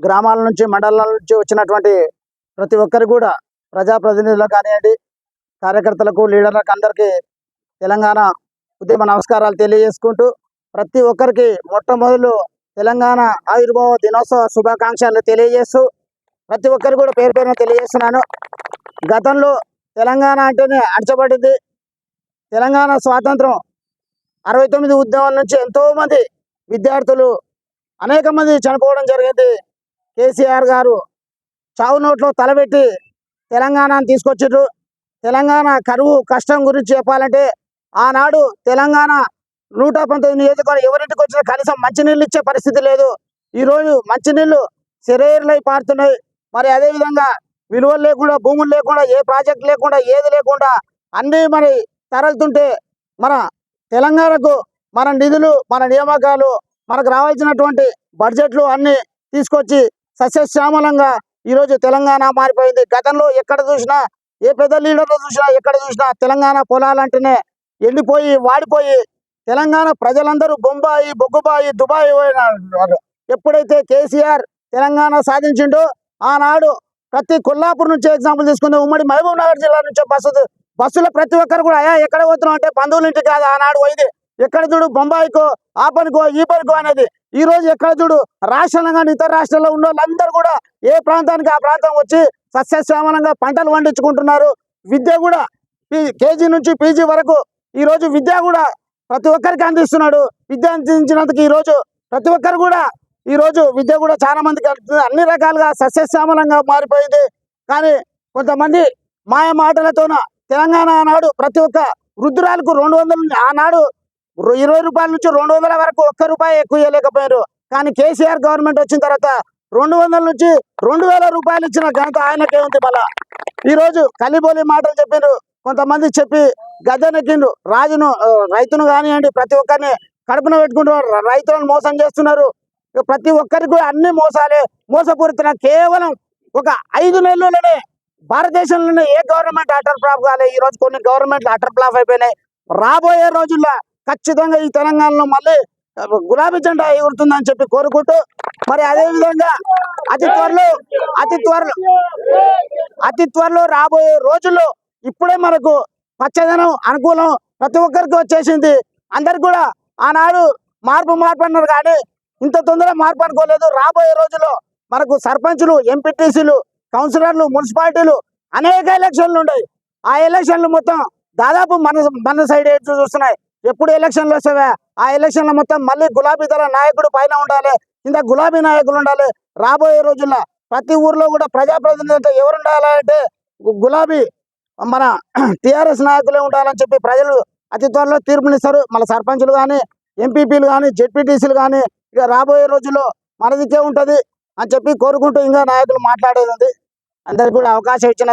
గ్రామాల నుంచి మండలాల నుంచి వచ్చినటువంటి ప్రతి ఒక్కరు కూడా ప్రజాప్రతినిధులకు కానివ్వండి కార్యకర్తలకు లీడర్లకు అందరికీ తెలంగాణ ఉద్యమ నమస్కారాలు తెలియజేసుకుంటూ ప్రతి ఒక్కరికి మొట్టమొదలు తెలంగాణ ఆవిర్భావ దినోత్సవ శుభాకాంక్షలు తెలియజేస్తూ ప్రతి ఒక్కరు కూడా పేరు పేరున తెలియజేస్తున్నాను. గతంలో తెలంగాణ అంటేనే అణచబడింది. తెలంగాణ స్వాతంత్రం అరవై తొమ్మిది ఉద్యమాల నుంచి ఎంతో మంది విద్యార్థులు అనేక మంది చనిపోవడం జరిగింది. కేసీఆర్ గారు చావు నోట్లో తలబెట్టి తెలంగాణను తీసుకొచ్చిండ్రు. తెలంగాణ కరువు కష్టం గురించి చెప్పాలంటే ఆనాడు తెలంగాణ నూట పంతొమ్మిది నియోజకవర్గం ఎవరింటికి వచ్చినా కనీసం మంచినీళ్ళు ఇచ్చే పరిస్థితి లేదు. ఈరోజు మంచినీళ్ళు సెరేర్లై పారుతున్నాయి. మరి అదేవిధంగా విలువలు లేకుండా భూములు లేకుండా ఏ ప్రాజెక్ట్ లేకుండా ఏది లేకుండా అన్నీ మరి తరలుతుంటే మన తెలంగాణకు మన నిధులు మన నియామకాలు మనకు రావాల్సినటువంటి బడ్జెట్లు అన్ని తీసుకొచ్చి సస్యశ్యామలంగా ఈరోజు తెలంగాణ మారిపోయింది. గతంలో ఎక్కడ చూసినా ఏ పెద్ద లీడర్లు చూసినా ఎక్కడ చూసినా తెలంగాణ పొలాలంటేనే ఎండిపోయి వాడిపోయి తెలంగాణ ప్రజలందరూ బొంబాయి బొగ్గుబాయి దుబాయ్ పోయినారు. ఎప్పుడైతే కేసీఆర్ తెలంగాణ సాధించిండో ఆనాడు ప్రతి కొల్లాపూర్ నుంచి ఎగ్జాంపుల్ తీసుకుంటే ఉమ్మడి మహబూబ్ నగర్ జిల్లా నుంచి బస్సు బస్సులో ప్రతి ఒక్కరు కూడా అయ్యా ఎక్కడ పోతున్నాం అంటే బంధువుల ఇంటికి కాదు ఆనాడు పోయింది ఎక్కడ చూడు బొంబాయికో ఆ పనికో ఈ పనికో అనేది. ఈ రోజు ఎక్కడ చూడు రాష్ట్రంలో కానీ ఇతర రాష్ట్రాల్లో ఉన్న వాళ్ళందరూ కూడా ఏ ప్రాంతానికి ఆ ప్రాంతం వచ్చి సస్యశ్యామలంగా పంటలు పండించుకుంటున్నారు. విద్య కూడా కేజీ నుంచి పీజీ వరకు ఈ రోజు విద్య కూడా ప్రతి ఒక్కరికి అందిస్తున్నాడు. విద్య అందించినందుకు ఈ రోజు ప్రతి ఒక్కరు కూడా ఈ రోజు విద్య కూడా చాలా మందికి అందుతుంది. అన్ని రకాలుగా సస్యశ్యామలంగా మారిపోయింది. కానీ కొంతమంది మాయ మాటలతోన తెలంగాణ ఆనాడు ప్రతి ఒక్క వృద్ధురాలకు రెండు వందలు ఆనాడు ఇరవై రూపాయల నుంచి రెండు వందల వరకు ఒక్క రూపాయి ఎక్కువ ఇవ్వలేకపోయారు కానీ కేసీఆర్ గవర్నమెంట్ వచ్చిన తర్వాత రెండు వందల నుంచి రెండు వేల రూపాయలు ఇచ్చిన ఘనత ఆయనకే ఉంది మళ్ళా. ఈ రోజు కలిబోలి మాటలు చెప్పిండ్రు కొంతమంది చెప్పి గద్దెనెక్కిండ్రు రాజును రైతును కానివ్వండి ప్రతి ఒక్కరిని కడుపున పెట్టుకుంటున్నారు రైతులను మోసం చేస్తున్నారు. ప్రతి ఒక్కరికి కూడా అన్ని మోసాలే మోసపూరితన. కేవలం ఒక ఐదు నెలలోనే భారతదేశంలోనే ఏ గవర్నమెంట్ అటర్ ఫ్లాప్ కాలే. ఈ రోజు కొన్ని గవర్నమెంట్లు అటర్ ఫ్లాప్ అయిపోయినాయి. రాబోయే రోజుల్లో ఖచ్చితంగా ఈ తెలంగాణలో మళ్ళీ గులాబీ జెండా ఎగురుతుందని చెప్పి కోరుకుంటూ మరి అదే విధంగా అతి త్వరలో అతి త్వరలో అతి త్వరలో రాబోయే రోజుల్లో ఇప్పుడే మనకు పచ్చదనం అనుకూలం ప్రతి ఒక్కరికి వచ్చేసింది. అందరికి కూడా ఆనాడు మార్పు మార్పు అన్నారు కానీ ఇంత తొందరగా మార్పు అనుకోలేదు. రాబోయే రోజుల్లో మనకు సర్పంచులు ఎంపీటీసీలు కౌన్సిలర్లు మున్సిపాలిటీలు అనేక ఎలక్షన్లు ఉన్నాయి. ఆ ఎలక్షన్లు మొత్తం దాదాపు మన మన సైడ్ చూస్తున్నాయి. ఎప్పుడు ఎలక్షన్లు వస్తావా? ఆ ఎలక్షన్లో మొత్తం మళ్ళీ గులాబీ దళ నాయకుడు పైన ఉండాలి. ఇంత గులాబీ నాయకులు ఉండాలి. రాబోయే రోజుల్లో ప్రతి ఊర్లో కూడా ప్రజాప్రతినిధులతో ఎవరు ఉండాలంటే గులాబీ మన టిఆర్ఎస్ నాయకులే ఉండాలని చెప్పి ప్రజలు అతి త్వరలో తీర్పునిస్తారు. మన సర్పంచులు కానీ ఎంపీపీలు కానీ జెడ్పీటీసీలు కానీ ఇక రాబోయే రోజుల్లో మనదికే ఉంటది అని చెప్పి కోరుకుంటూ ఇంకా నాయకులు మాట్లాడేది ఉంది. అందరికీ కూడా అవకాశం ఇచ్చినందుకు